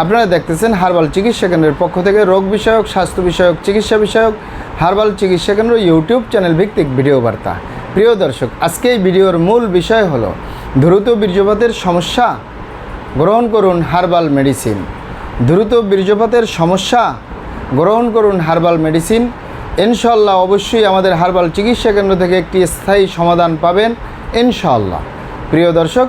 আপনারা দেখতেছেন হার্বাল চিকিৎসা কেন্দ্রের পক্ষ থেকে রোগ বিষয়ক, স্বাস্থ্য বিষয়ক, চিকিৎসা বিষয়ক, হার্বাল চিকিৎসা কেন্দ্র ইউটিউব চ্যানেল ভিত্তিক ভিডিও বার্তা। প্রিয় দর্শক, আজকে এই ভিডিওর মূল বিষয় হলো দ্রুত বীর্যপাতের সমস্যা গ্রহণ করুন হার্বাল মেডিসিন। দ্রুত বীর্যপাতের সমস্যা গ্রহণ করুন হার্বাল মেডিসিন। ইনশাল্লাহ অবশ্যই আমাদের হার্বাল চিকিৎসা কেন্দ্র থেকে একটি স্থায়ী সমাধান পাবেন ইনশাল্লাহ প্রিয় দর্শক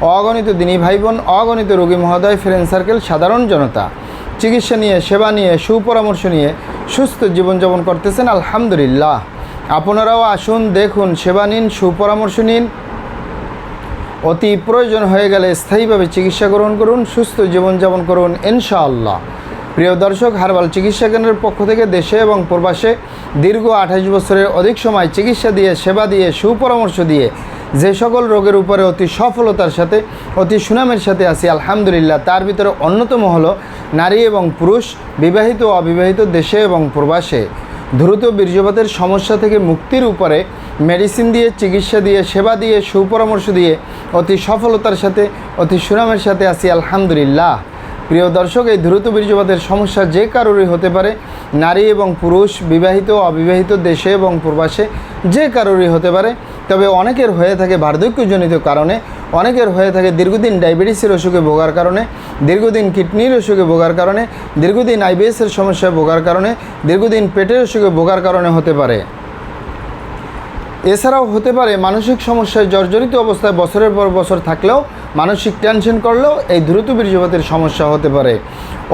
অগণিত দিনী ভাই বোন অগণিত রোগী মহোদয় ফ্রেন্ড সার্কেল সাধারণ জনতা। চিকিৎসা নিয়ে, সেবা নিয়ে, সুপরামর্শ নিয়ে সুস্থ জীবনযাপন করতেছেন, আলহামদুলিল্লাহ। আপনারাও আসুন, দেখুন, সেবা নিন, সুপরামর্শ নিন। অতি প্রয়োজন হয়ে গেলে স্থায়ীভাবে চিকিৎসা গ্রহণ করুন, সুস্থ জীবনযাপন করুন, ইনশাআল্লাহ। প্রিয় দর্শক, হারবাল চিকিৎসা কেন্দ্রের পক্ষ থেকে দেশে এবং প্রবাসে দীর্ঘ আঠাশ বছরের অধিক সময় চিকিৎসা দিয়ে, সেবা দিয়ে, সুপরামর্শ দিয়ে যে সকল রোগের উপরে অতি সফলতার সাথে, অতি সুনামের সাথে আছি, আলহামদুলিল্লাহ, তার ভিতরে অন্যতম হলো নারী এবং পুরুষ, বিবাহিত ও অবিবাহিত দেশে এবং প্রবাসে। দ্রুত বীর্যপাতের সমস্যা থেকে মুক্তির উপরে মেডিসিন দিয়ে, চিকিৎসা দিয়ে, সেবা দিয়ে, সুপরামর্শ দিয়ে অতি সফলতার সাথে, অতি সুনামের সাথে আছি, আলহামদুলিল্লাহ। প্রিয় দর্শক, এই দ্রুত বীর্যপাতের সমস্যা যে কারোরই হতে পারে, নারী এবং পুরুষ, বিবাহিত অবিবাহিত দেশে এবং প্রবাসে, যে কারোরই হতে পারে তবে অনেকের হয়ে থাকে বার্ধক্যজনিত কারণে, অনেকের হয়ে থাকে দীর্ঘদিন ডায়াবেটিসের অসুখে ভোগার কারণে, দীর্ঘদিন কিডনির অসুখে ভোগার কারণে, দীর্ঘদিন আইবিএসের সমস্যায় ভোগার কারণে, দীর্ঘদিন পেটের অসুখে ভোগার কারণে হতে পারে। এছাড়াও হতে পারে মানসিক সমস্যায় জর্জরিত অবস্থায় বছরের পর বছর থাকলেও মানসিক টেনশন করলেও এই দ্রুত বীর্যপাতের সমস্যা হতে পারে।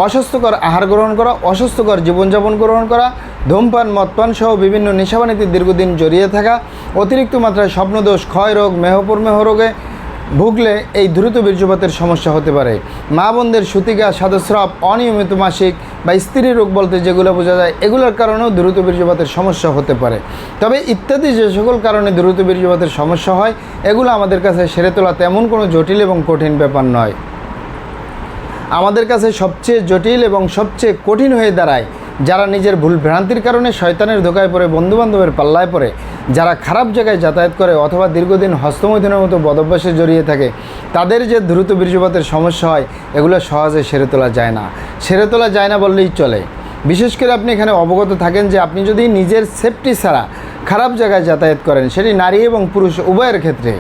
অস্বাস্থ্যকর আহার গ্রহণ করা, অস্বাস্থ্যকর জীবনযাপন গ্রহণ করা ধূমপান, মদপান সহ বিভিন্ন নেশাবানিতে দীর্ঘদিন জড়িয়ে থাকা অতিরিক্ত মাত্রায় স্বপ্নদোষ ক্ষয় রোগ মেহপরমেহ রোগে ভুগলে এই দ্রুত বীর্যপাতের সমস্যা হতে পারে। মা বোনদের সুতিকা, সাদস্রাব, অনিয়মিত মাসিক বা স্ত্রী রোগ বলতে যেগুলো বোঝা যায়, এগুলোর কারণেও দ্রুত বীর্যপাতের সমস্যা হতে পারে। তবে ইত্যাদি যে সকল কারণে দ্রুত বীর্যপাতের সমস্যা হয়, এগুলো আমাদের কাছে সেরে তোলা তেমন কোনো জটিল এবং কঠিন ব্যাপার নয়। আমাদের কাছে সবচেয়ে জটিল এবং সবচেয়ে কঠিন হয়ে দাঁড়ায় যারা নিজের ভুল ভ্রান্তির কারণে শয়তানের ধোকায় পড়ে, বন্ধুবান্ধবের পাল্লায় পড়ে, যারা খারাপ জায়গায় যাতায়াত করে অথবা দীর্ঘদিন হস্তমৈথুনের মতো বদভ্যাসে জড়িয়ে থাকে, তাদের যে দ্রুত বীর্যপাতের সমস্যা হয়, এগুলো সহজে সেরে তোলা যায় না। সেরে তোলা যায় না বললেই চলে। বিশেষ করে আপনি এখানে অবগত থাকেন যে আপনি যদি নিজের সেফটি ছাড়া খারাপ জায়গায় যাতায়াত করেন, সেটি নারী এবং পুরুষ উভয়ের ক্ষেত্রে।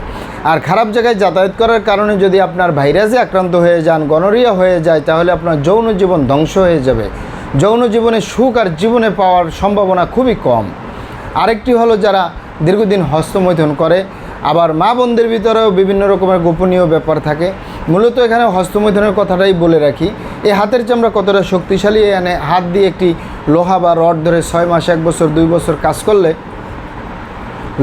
আর খারাপ জায়গায় যাতায়াত করার কারণে যদি আপনার ভাইরাসে আক্রান্ত হয়ে যান, গনোরিয়া হয়ে যায়, তাহলে আপনার যৌন জীবন ধ্বংস হয়ে যাবে। যৌন জীবনে সুখ আর জীবনে পাওয়ার সম্ভাবনা খুবই কম। আরেকটি হলো যারা দীর্ঘদিন হস্তমৈথুন করে, আবার মা বোনদের ভিতরেও বিভিন্ন রকমের গোপনীয় ব্যাপার থাকে। মূলত এখানে হস্তমৈথুনের কথাটাই বলে রাখি। এই হাতের চামড়া কতটা শক্তিশালী, এনে হাত দিয়ে একটি লোহা বা রড ধরে ছয় মাস, এক বছর, দুই বছর কাজ করলে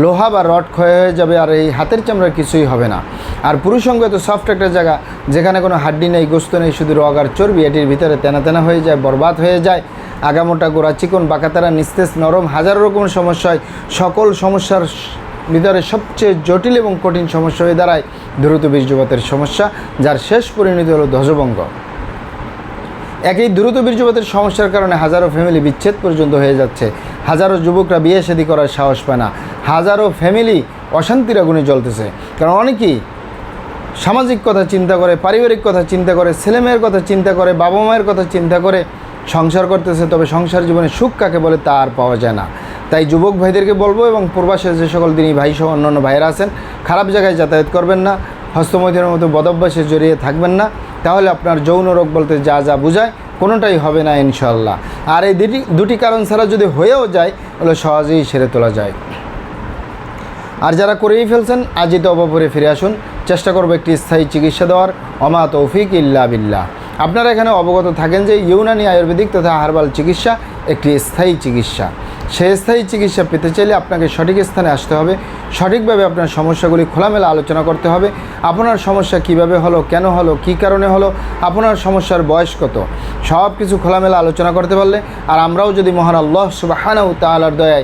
লোহা বা রড ক্ষয় হয়ে যাবে আর এই হাতের চামড়ার কিছুই হবে না। আর পুরুষ পুরুষঙ্গ এত সফট একটা জায়গা, যেখানে কোনো হাড্ডি নেই, গোস্ত নেই, শুধু রগ আর চর্বি, এটির ভিতরে তেনা তেনা হয়ে যায়, বরবাদ হয়ে যায়। আগামোটা গোড়া চিকন, বাঁকাতারা নিস্তেজ, নরম, হাজার রকমের সমস্যা হয়। সকল সমস্যার ভিতরে সবচেয়ে জটিল এবং কঠিন সমস্যা হয়ে দাঁড়ায় দ্রুত বীর্যপাতের সমস্যা, যার শেষ পরিণতি হলো ধ্বজভঙ্গ। একই দ্রুত বীর্যপাতের সমস্যার কারণে হাজারো ফ্যামিলি বিচ্ছেদ পর্যন্ত হয়ে যাচ্ছে। হাজারো যুবকরা বিয়ে শাদী করার সাহস পায় না। হাজারো ফ্যামিলি অশান্তির আগুনে জ্বলতেছে। কারণ অনেকেই সামাজিক কথা চিন্তা করে, পারিবারিক কথা চিন্তা করে ছেলেমেয়ের কথা চিন্তা করে, বাবা মায়ের কথা চিন্তা করে সংসার করতেছে, তবে সংসার জীবনে সুখ কাকে বলে তা আর পাওয়া যায় না। তাই যুবক ভাইদেরকে বলব এবং পূর্বাসের যে সকল দিনই ভাই সহ অন্যান্য ভাইয়েরা আছেন, খারাপ জায়গায় যাতায়াত করবেন না হস্তমৈথুনের মতো বদভ্যাসে জড়িয়ে থাকবেন না, তাহলে আপনার যৌন রোগ বলতে যা যা বোঝায় কোনোটাই হবে না ইনশাল্লাহ আর এই দুটি দুটি কারণ ছাড়া যদি হয়েও যায়, তাহলে সহজেই সেরে তোলা যায়। আর যারা করেই ফেলছেন আজই তো অবাপরে ফিরে আসুন। চেষ্টা করব একটি স্থায়ী চিকিৎসা দেওয়ার। অমা তৌফিক ইল্লা বিল্লাহ। আপনারা এখানে অবগত থাকেন যে ইউনানি আয়ুর্বেদিক তথা হার্বাল চিকিৎসা একটি স্থায়ী চিকিৎসা। সেই স্থায়ী চিকিৎসা পেতে চাইলে আপনাকে সঠিক স্থানে আসতে হবে। সঠিকভাবে আপনার সমস্যাগুলি খোলামেলা আলোচনা করতে হবে। আপনার সমস্যা কীভাবে হলো, কেন হলো, কী কারণে হলো, আপনার সমস্যার বয়স কত? সব কিছু খোলামেলা আলোচনা করতে পারলে। আর আমরাও যদি মহান আল্লাহ সুবাহানাউ তালার দয়ায়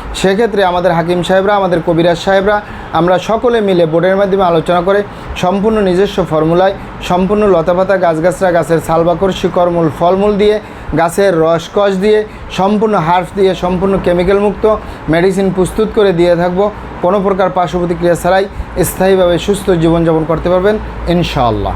সেক্ষেত্রে আমাদের হাকিম সাহেবরা, আমাদের কবিরাজ সাহেবরা, আমরা সকলে মিলে বোর্ডের মাধ্যমে আলোচনা করে সম্পূর্ণ নিজস্ব ফর্মুলায়, সম্পূর্ণ লতাপাতা গাছগাছরা গাছের সালবাকর শিকড়মূল, ফলমূল দিয়ে, গাছের রসকস দিয়ে, সম্পূর্ণ হার্ফ দিয়ে, সম্পূর্ণ কেমিক্যাল মুক্ত মেডিসিন প্রস্তুত করে দিয়ে থাকব। কোনো প্রকার পার্শ্ব প্রতিক্রিয়া ছাড়াই স্থায়ীভাবে সুস্থ জীবনযাপন করতে পারবেন, ইনশাআল্লাহ।